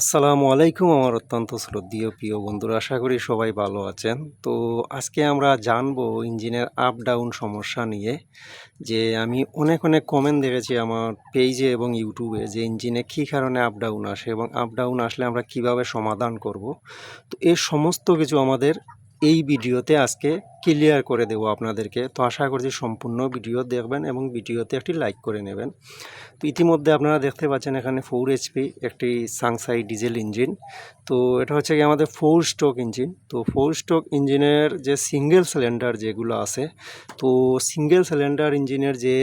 আসসালামু আলাইকুম আমার অত্যন্ত শ্রদ্ধীয় প্রিয় বন্ধুরা, আশা করি সবাই ভালো আছেন। তো আজকে আমরা জানব ইঞ্জিনের আপ ডাউন সমস্যা নিয়ে, যে আমি অনেক অনেক কমেন্ট দেখেছি আমার পেজে এবং ইউটিউবে যে ইঞ্জিনে কী কারণে আপ ডাউন আসে এবং আপ ডাউন আসলে আমরা কীভাবে সমাধান করব। তো এই সমস্ত কিছু আমাদের এই ভিডিওতে আজকে ক্লিয়ার করে দেবো আপনাদেরকে। তো আশা করছি সম্পূর্ণ ভিডিও দেখবেন এবং ভিডিওতে একটি লাইক করে নেবেন। তো ইতিমধ্যে আপনারা দেখতে পাচ্ছেন এখানে ফোর এইচপি একটি সাংসাই ডিজেল ইঞ্জিন তো এটা হচ্ছে কি আমাদের ফোর স্ট্রোক ইঞ্জিন তো ফোর স্ট্রোক ইঞ্জিনের যে সিঙ্গেল সিলিন্ডার যেগুলো আছে, তো সিঙ্গেল সিলিন্ডার ইঞ্জিনের যে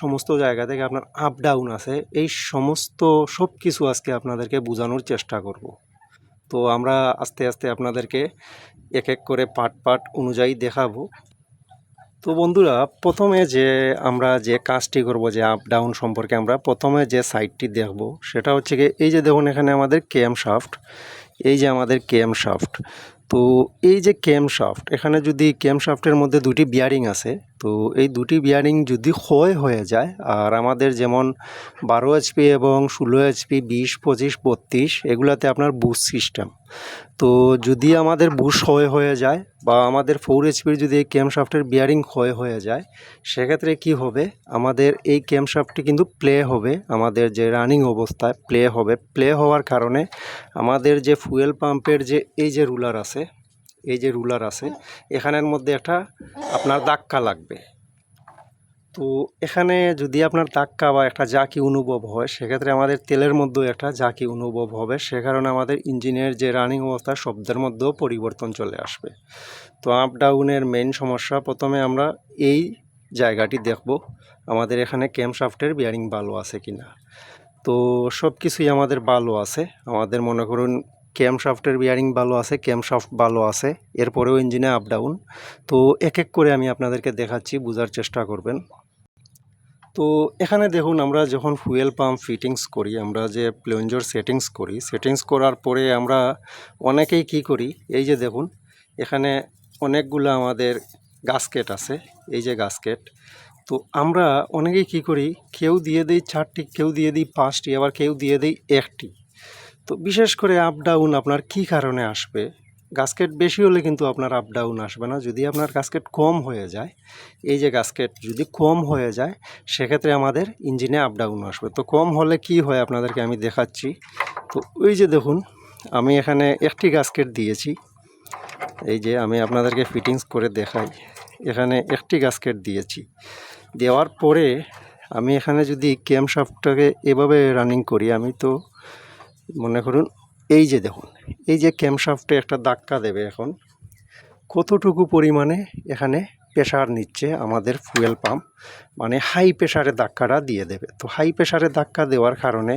সমস্ত জায়গা থেকে আপনার আপ ডাউন আছে, এই সমস্ত সব কিছু আজকে আপনাদেরকে বোঝানোর চেষ্টা করব। তো আমরা আস্তে আস্তে আপনাদেরকে এক এক করে পার্ট পার্ট অনুযায়ী দেখাবো। তো বন্ধুরা, প্রথমে যে আমরা যে কাজটি করব, যে আপ ডাউন সম্পর্কে আমরা প্রথমে যে সাইডটি দেখব, সেটা হচ্ছে কি এই যে দেখুন এখানে আমাদের কেএম শাফট এই যে আমাদের কেএম শাফট তো এই যে কেএম শাফট এখানে যদি কেএম শাফটের মধ্যে দুটি বিয়ারিং আছে তো এই দুটি বিয়ারিং যদি ক্ষয় হয়ে যায়, আর আমাদের যেমন বারো এইচপি এবং ষোলো এইচপি বিশ, পঁচিশ, বত্রিশ, এগুলাতে আপনার বুশ সিস্টেম তো যদি আমাদের বুশ ক্ষয় হয়ে যায় বা আমাদের ফোর এইচপির যদি এই ক্যামশাফটের বিয়ারিং ক্ষয় হয়ে যায়, সেক্ষেত্রে কি হবে? আমাদের এই ক্যামশাফটটি কিন্তু প্লে হবে, আমাদের যে রানিং অবস্থায় প্লে হবে। প্লে হওয়ার কারণে আমাদের যে ফুয়েল পাম্পের যে, এই যে রুলার আছে এই যে রুলার আছে, এখানের মধ্যে একটা আপনার দাক্কা লাগবে। তো এখানে যদি আপনার দাক্কা বা একটা জাকি অনুভব হয়, সেক্ষেত্রে আমাদের তেলের মধ্যেও একটা জাকি অনুভব হবে। সে কারণে আমাদের ইঞ্জিনের যে রানিং অবস্থা, শব্দের মধ্যেও পরিবর্তন চলে আসবে। তো আপ ডাউনের মেইন সমস্যা, প্রথমে আমরা এই জায়গাটি দেখব, আমাদের এখানে ক্যামশাফটের বিয়ারিং ভালো আছে কিনা। তো সব কিছুই আমাদের ভালো আছে। আমাদের মনে করুন ক্যামশাফটের বিয়ারিং ভালো আছে, ক্যামশাফট ভালো আছে, এরপরেও ইঞ্জিনে আপ ডাউন তো এক এক করে আমি আপনাদেরকে দেখাচ্ছি, বোঝার চেষ্টা করবেন। তো এখানে দেখুন, আমরা যখন ফুয়েল পাম্প ফিটিংস করি, আমরা যে প্লেঞ্জোর সেটিংস করি সেটিংস করার পরে আমরা অনেকেই কি করি, এই যে দেখুন, এখানে অনেকগুলো আমাদের গাসকেট আছে, এই যে গাসকেট তো আমরা অনেকেই কি করি, কেউ দিয়ে দিই চারটি, কেউ দিয়ে দিই পাঁচটি, আবার কেউ দিয়ে দিই একটি। তো বিশেষ করে আপ ডাউন আপনার কি কারণে আসবে? গাস্কেট বেশি হলে কিন্তু আপনার আপ ডাউন আসবে না। যদি আপনার গাস্কেট কম হয়ে যায়, এই যে গাস্কেট যদি কম হয়ে যায়, সেক্ষেত্রে আমাদের ইঞ্জিনে আপ ডাউন আসবে। তো কম হলে কি হয় আপনাদেরকে আমি দেখাচ্ছি। তো ওই যে দেখুন, আমি এখানে একটি গাস্কেট দিয়েছি। এই যে আমি আপনাদেরকে ফিটিংস করে দেখাই। এখানে একটি গাস্কেট দিয়েছি। দেওয়ার পরে আমি এখানে যদি ক্যাম শাফটটাকে এভাবে রানিং করি, আমি তো মনে করুন, এই যে দেখুন, এই যে ক্যামশাফটে একটা ধাক্কা দেবে এখন, কতটুকু পরিমাণে এখানে প্রেশার নিচ্ছে আমাদের ফুয়েল পাম্প মানে হাই প্রেশারে ধাক্কাটা দিয়ে দেবে। তো হাই প্রেশারে ধাক্কা দেওয়ার কারণে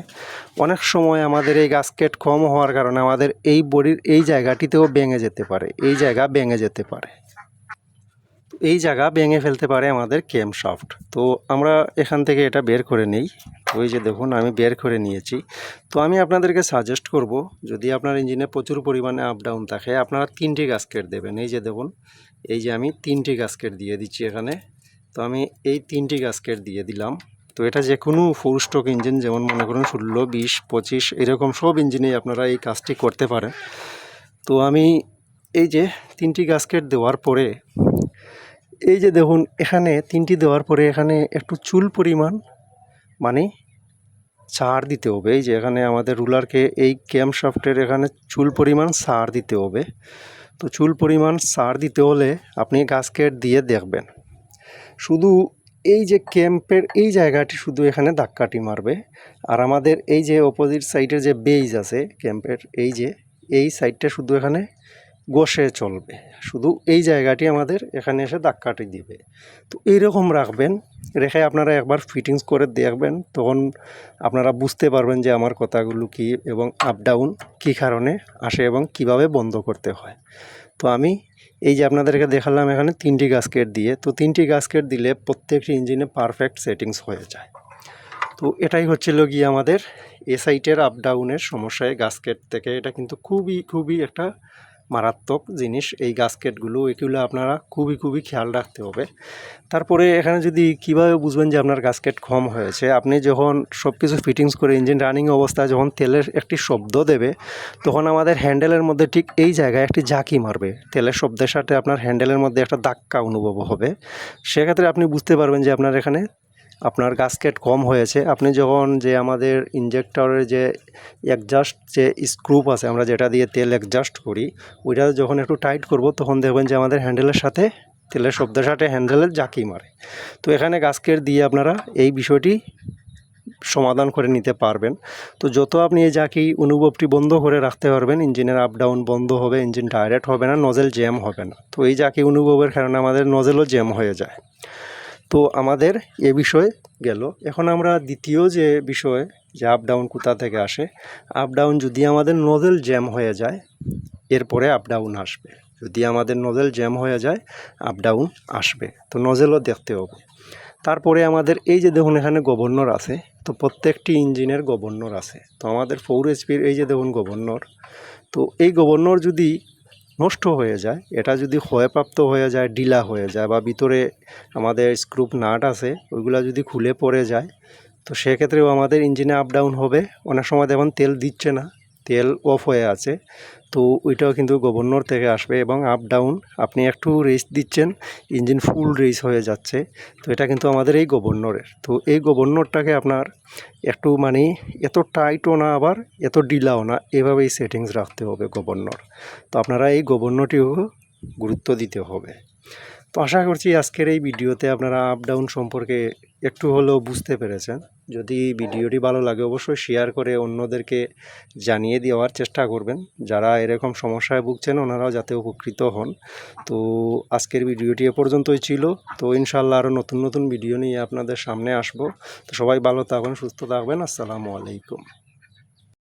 অনেক সময় আমাদের এই গাস্কেট কম হওয়ার কারণে আমাদের এই বডির, এই জায়গাটিতেও ভেঙে যেতে পারে, এই জায়গা ভেঙে যেতে পারে। এই জায়গা ভেঙে ফেলতে পারে আমাদের কেম শাফট তো আমরা এখান থেকে এটা বের করে নেই। ওই যে দেখুন, আমি বের করে নিয়েছি। তো আমি আপনাদেরকে সাজেস্ট করব, যদি আপনার ইঞ্জিনে প্রচুর পরিমাণে আপ ডাউন থাকে, আপনারা তিনটি গাস্কেট দেবেন। এই যে দেখুন, এই যে আমি তিনটি গাস্কেট দিয়ে দিচ্ছি এখানে। তো আমি এই তিনটি গাস্কেট দিয়ে দিলাম। তো এটা যে কোনো ফোর স্ট্রোক ইঞ্জিন যেমন মনে করুন ষোলো, বিশ, পঁচিশ, এরকম সব ইঞ্জিনেই আপনারা এই কাজটি করতে পারেন। তো আমি এই যে তিনটি গাস্কেট দেওয়ার পরে এই যে দেখুন, এখানে তিনটি দেওয়ার পরে এখানে একটু চুল পরিমাণ মানে ছাড় দিতে হবে। এই যে এখানে আমাদের রুলারকে এই ক্যাম শাফটের এখানে চুল পরিমাণ সার দিতে হবে। তো চুল পরিমাণ সার দিতে হলে আপনি গাছকেট দিয়ে দেখবেন। শুধু এই যে ক্যাম্পের এই জায়গাটি শুধু এখানে ধাক্কাটি মারবে। আর আমাদের এই যে অপোজিট সাইডের যে বেইজ আছে ক্যাম্পের, এই যে এই সাইডটা শুধু এখানে গোসে চলবে। শুধু এই জায়গাটি আমাদের এখানে এসে দাগ ধাক্কাটি দিবে। তো এইরকম রাখবেন, রেখে আপনারা একবার ফিটিংস করে দেখবেন, তখন আপনারা বুঝতে পারবেন যে আমার কথাগুলো কি এবং আপ ডাউন কী কারণে আসে এবং কীভাবে বন্ধ করতে হয়। তো আমি এই যে আপনাদেরকে দেখালাম এখানে তিনটি গাছকেট দিয়ে, তো তিনটি গাছকেট দিলে প্রত্যেকটি ইঞ্জিনে পারফেক্ট সেটিংস হয়ে যায়। তো এটাই হচ্ছিল গিয়ে আমাদের এ সাইটের আপ ডাউনের সমস্যায় গাস্কেট থেকে। এটা কিন্তু খুবই খুবই একটা মারাত্মক জিনিস এই গাস্কেটগুলো, এগুলো আপনারা খুবই খুবই খেয়াল রাখতে হবে। তারপরে এখানে যদি কীভাবে বুঝবেন যে আপনার গাস্কেট কম হয়েছে, আপনি যখন সব কিছু ফিটিংস করে ইঞ্জিন রানিং অবস্থায় যখন তেলের একটি শব্দ দেবে, তখন আমাদের হ্যান্ডেলের মধ্যে ঠিক এই জায়গায় একটি ঝাঁকি মারবে। তেলের শব্দের সাথে আপনার হ্যান্ডেলের মধ্যে একটা ধাক্কা অনুভব হবে। সেক্ষেত্রে আপনি বুঝতে পারবেন যে আপনার এখানে আপনার গাস্কেট কম হয়েছে। আপনি যখন যে আমাদের ইঞ্জেক্টরের যে একজাস্ট যে স্ক্রুপ আছে, আমরা যেটা দিয়ে তেল একজাস্ট করি, ওইটা যখন একটু টাইট করব, তখন দেখবেন যে আমাদের হ্যান্ডেলের সাথে, তেলের শব্দের সাথে হ্যান্ডেলের জাকি মারে। তো এখানে গাস্কেট দিয়ে আপনারা এই বিষয়টি সমাধান করে নিতে পারবেন। তো যত আপনি এই জাকি অনুভবটি বন্ধ করে রাখতে পারবেন, ইঞ্জিনের আপ ডাউন বন্ধ হবে ইঞ্জিন ডাইরেক্ট হবে না নজেল জ্যাম হবে না। তো এই জাকি অনুভবের কারণে আমাদের নজেলও জ্যাম হয়ে যায়। তো আমাদের এ বিষয়ে গেল। এখন আমরা দ্বিতীয় যে বিষয়, যে আপ ডাউন কোথা থেকে আসে আপ ডাউন যদি আমাদের নজেল জ্যাম হয়ে যায়, এরপরে আপ ডাউন আসবে। যদি আমাদের নজেল জ্যাম হয়ে যায় আপ ডাউন আসবে। তো নজেলও দেখতে হবে। তারপরে আমাদের এই যে দেখুন এখানে গভর্নর আছে, তো প্রত্যেকটি ইঞ্জিনের গভর্নর আছে। তো আমাদের ফোর এইচপির এই যে দেখুন গভর্নর তো এই গভর্নর যদি নষ্ট হয়ে যায়। এটা যদি ক্ষয়প্রাপ্ত হয়ে যায় ডিলা হয়ে যায় বা ভিতরে আমাদের স্ক্রুপ নাট আছে, ওইগুলো যদি খুলে পড়ে যায়, তো সেক্ষেত্রেও আমাদের ইঞ্জিনে আপ ডাউন হবে। অনেক সময় দেখুন তেল দিচ্ছে না। তেল অফ হয়ে আছে, তো ওইটাও কিন্তু গভর্নর থেকে আসবে এবং আপ ডাউন আপনি একটু রেস্ট দিচ্ছেন ইঞ্জিন ফুল রেস হয়ে যাচ্ছে, তো এটা কিন্তু আমাদের এই গভর্নরের তো এই গভর্নরটাকে আপনার একটু মানে এত টাইটও না আবার, এত ডিলাও না, এভাবেই সেটিংস রাখতে হবে গভর্নর তো আপনারা এই গভর্নরটিও গুরুত্ব দিতে হবে। তো আশা করছি আজকের এই ভিডিওতে আপনারা আপ ডাউন সম্পর্কে একটু হলেও বুঝতে পেরেছেন। যদি ভিডিওটি ভালো লাগে অবশ্যই শেয়ার করে অন্যদেরকে জানিয়ে দেওয়ার চেষ্টা করবেন। যারা এরকম সমস্যায় ভুগছেন ওনারাও যাতে উপকৃত হন। তো আজকের ভিডিওটি এ পর্যন্তই ছিল। তো ইনশাল্লাহ আরও নতুন নতুন ভিডিও নিয়ে আপনাদের সামনে আসব। তো সবাই ভালো থাকবেন, সুস্থ থাকবেন। আসসালামু আলাইকুম।